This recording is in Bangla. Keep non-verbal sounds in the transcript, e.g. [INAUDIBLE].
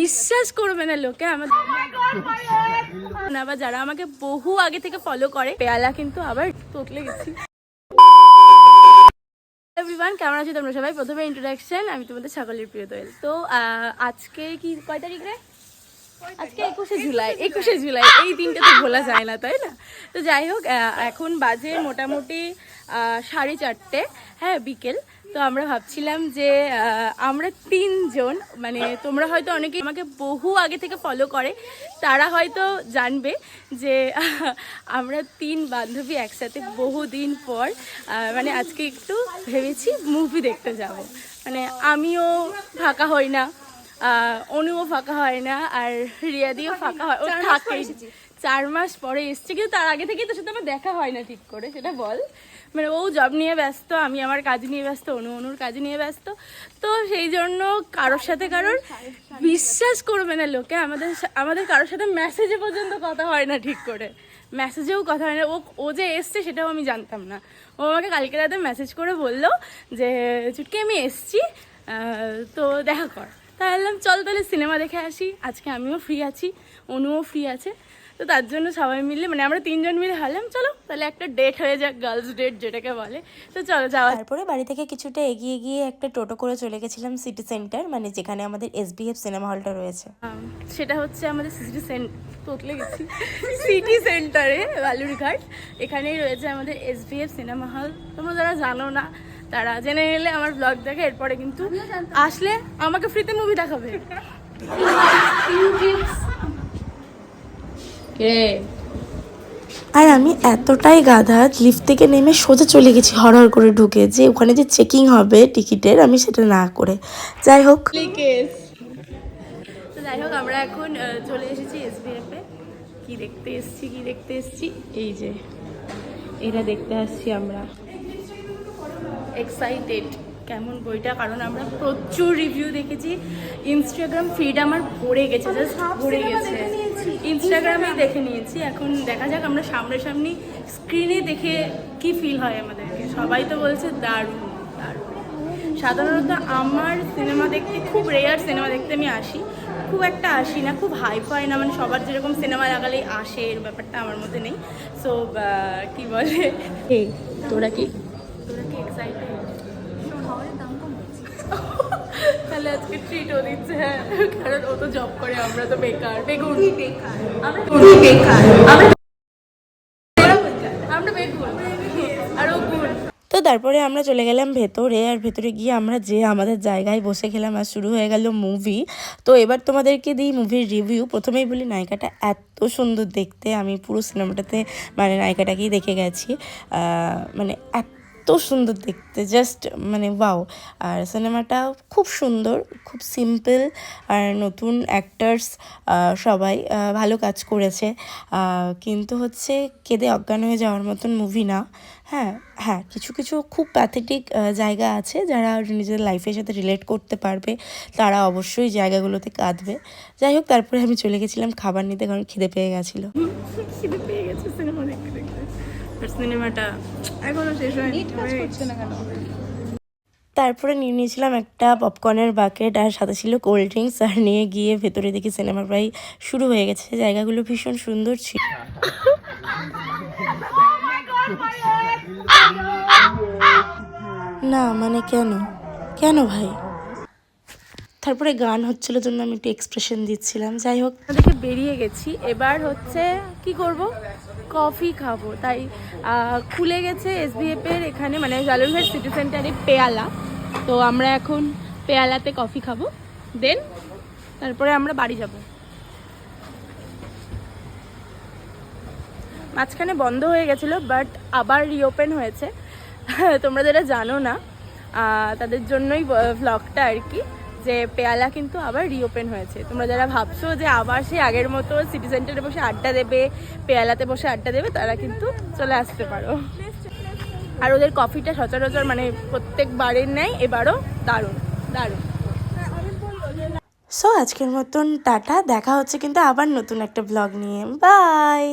বিশ্বাস করবে না লোকে আমার না বা যারা আমাকে বহু আগে থেকে ফলো করে পেয়ালা কিন্তু আবার তোতলে গেছি। এভরিওয়ান কেমন আছো তোমরা সবাই? প্রথমে ইন্ট্রোডাকশন আমি তোমাদের ছাগলের প্রিয় দোয়েল। তো আজকে কি কয় তারিখ রে? আজকে একুশে জুলাই একুশে জুলাই। এই দিনটা তো ভোলা যায় না তাই না? তো যাই হোক এখন বাজে মোটামুটি সাড়ে চারটে হ্যাঁ বিকেল। তো আমরা ভাবছিলাম যে আমরা তিনজন মানে তোমরা হয়তো অনেকে আমাকে বহু আগে থেকে ফলো করে তারা হয়তো জানবে যে আমরা তিন বান্ধবী একসাথে বহুদিন পর মানে আজকে একটু ভেবেছি মুভি দেখতে যাব। মানে আমিও ফাঁকা হই না। অনুও ফাঁকা হয় না আর রিয়াদিও ফাঁকা হয়। ও থাকেই চার মাস পরে এসছে কিন্তু তার আগে থেকেই তোর সাথে আমার দেখা হয় না ঠিক করে সেটা বল। মানে ও জব নিয়ে ব্যস্ত আমি আমার কাজ নিয়ে ব্যস্ত অনু অনুর কাজ নিয়ে ব্যস্ত। তো সেই জন্য কারোর সাথে কারোর বিশ্বাস করবে না লোকে। আমাদের আমাদের কারোর সাথে মেসেজে পর্যন্ত কথা হয় না ঠিক করে। মেসেজেও কথা হয় না। ও ও যে এসছে সেটাও আমি জানতাম না। ও আমাকে কালকে রাতে মেসেজ করে বলল যে চুটকি আমি এসছি। তো দেখা কর। বললাম চল তাহলে সিনেমা দেখে আসি। আজকে আমিও ফ্রি আছি অনুও ফ্রি আছে। তো তার জন্য সবাই মিলে মানে আমরা তিনজন মিলে হারলাম চলো তাহলে একটা ডেট হয়ে যাক গার্লস ডেট যেটাকে বলে। তো চলো যাওয়া তারপরে বাড়ি থেকে কিছুটা এগিয়ে গিয়ে একটা টোটো করে চলে গেছিলাম সিটি সেন্টার মানে যেখানে আমাদের এসবিএফ সিনেমা হলটা রয়েছে। সেটা হচ্ছে আমাদের সিটি সেন্টার তোতলে গেছি। সিটি সেন্টারে বালুরঘাট। এখানেই রয়েছে আমাদের এসবিএফ সিনেমা হল তোমরা যারা জানো না তারা জেনে নিলে আমার ব্লগ দেখে এরপরে কিন্তু আসলে আমাকে ফ্রিতে মুভি দেখাবে। কে? আর আমি এতটাই গাধা লিফট থেকে নেমে সোজা চলে গেছি হরহর করে ঢুকে। যে ওখানে যে চেকিং হবে টিকিটের আমি সেটা না করে। যাই হোক। যাই হোক আমরা এখন চলে এসেছি এসবিএফ এ। কি দেখতে এসেছি কি দেখতে এসেছি? এই যে এটা দেখতে আসছি আমরা। এক্সাইটেড কেমন বইটা? কারণ আমরা প্রচুর রিভিউ দেখেছি। ইনস্টাগ্রাম ফিড আমার ভরে গেছে জাস্ট ভরে গেছে। ইনস্টাগ্রামে দেখে নিয়েছি। এখন দেখা যাক আমরা সামনাসামনি স্ক্রিনে দেখে কি ফিল হয় আমাদেরকে। সবাই তো বলছে দারুণ দারুণ। সাধারণত আমার সিনেমা দেখতে খুব রেয়ার সিনেমা দেখতে আমি আসি। খুব একটা আসি না খুব হাই ফাই না। মানে সবার যেরকম সিনেমা লাগালেই আসে এর ব্যাপারটা আমার মধ্যে নেই। সো কি বলে? তোরা কি? তোরা কি এক্সাইটেড তাহলে আজকে ট্রিটও দিচ্ছে হ্যাঁ। কারণ ও তো জব করে আমরা তো বেকার বেগুন। বেকার। আমরা বেকার। আমরা আমরা বেগুন। আর ও গুণ তো তারপরে আমরা চলে গেলাম ভেতরে আর ভেতরে গিয়ে আমরা যে আমাদের জায়গায় বসে খেলাম আর শুরু হয়ে গেল মুভি তো এবার তোমাদেরকে দিই মুভির রিভিউ প্রথমেই বলি নায়িকাটা এত সুন্দর দেখতে। আমি পুরো সিনেমাটাতে মানে নায়িকাটাকেই দেখে গেছি। মানে এত সুন্দর দেখতে জাস্ট মানে ওয়াও আর সিনেমাটা খুব সুন্দর, খুব সিম্পল আর নতুন অ্যাক্টার্স সবাই ভালো কাজ করেছে। কিন্তু হচ্ছে কেঁদে অজ্ঞান হয়ে যাওয়ার মতন মুভি না। হ্যাঁ হ্যাঁ কিছু কিছু খুব প্যাথেটিক জায়গা আছে যারা নিজেদের লাইফের সাথে রিলেট করতে পারবে। তারা অবশ্যই জায়গাগুলোতে কাঁদবে। যাই হোক, তারপরে আমি চলে গেছিলাম খাবার নিতে কারণ খিদে পেয়ে গেছিল। সিনেমাটা এখনও শেষ হয়নি তারপরে নিয়ে নিয়েছিলাম একটা পপকর্নের বাকেট আর সাথে ছিল কোল্ড ড্রিঙ্কস আর নিয়ে গিয়ে ভেতরে দেখি সিনেমা প্রায় শুরু হয়ে গেছে। জায়গাগুলো ভীষণ সুন্দর ছিল না মানে কেন? কেন ভাই? তারপরে গান হচ্ছিল জন্য আমি একটু এক্সপ্রেশন দিচ্ছিলাম। যাই হোক। দেখে বেরিয়ে গেছি। এবার হচ্ছে কি করব? কফি খাব। তাই খুলে গেছে এসবিএফ এর এখানে মানে জালুরঘাট সিটি সেন্টারে পেয়ালা। তো আমরা এখন পেয়ালাতে কফি খাব। দেন তারপরে আমরা বাড়ি যাব। মাঝখানে বন্ধ হয়ে গেছিল বাট আবার রিওপেন হয়েছে। [LAUGHS] তোমরা যেটা জানো না তাদের জন্যই ভ্লগটা আর কি। যে পেয়ালা কিন্তু আবার রিওপেন হয়েছে। তোমরা যারা ভাবছ যে আবার সেই আগের মতো সিটি সেন্টারে বসে আড্ডা দেবে, পেয়ালাতে বসে আড্ডা দেবে, তারা কিন্তু চলে আসতে পারো। আর ওদের কফিটা সচরাচর মানে প্রত্যেকবারের নেয় এবারও দারুণ দারুণ। সো আজকের মতন টাটা। দেখা হচ্ছে কিন্তু আবার নতুন একটা ব্লগ নিয়ে। বাই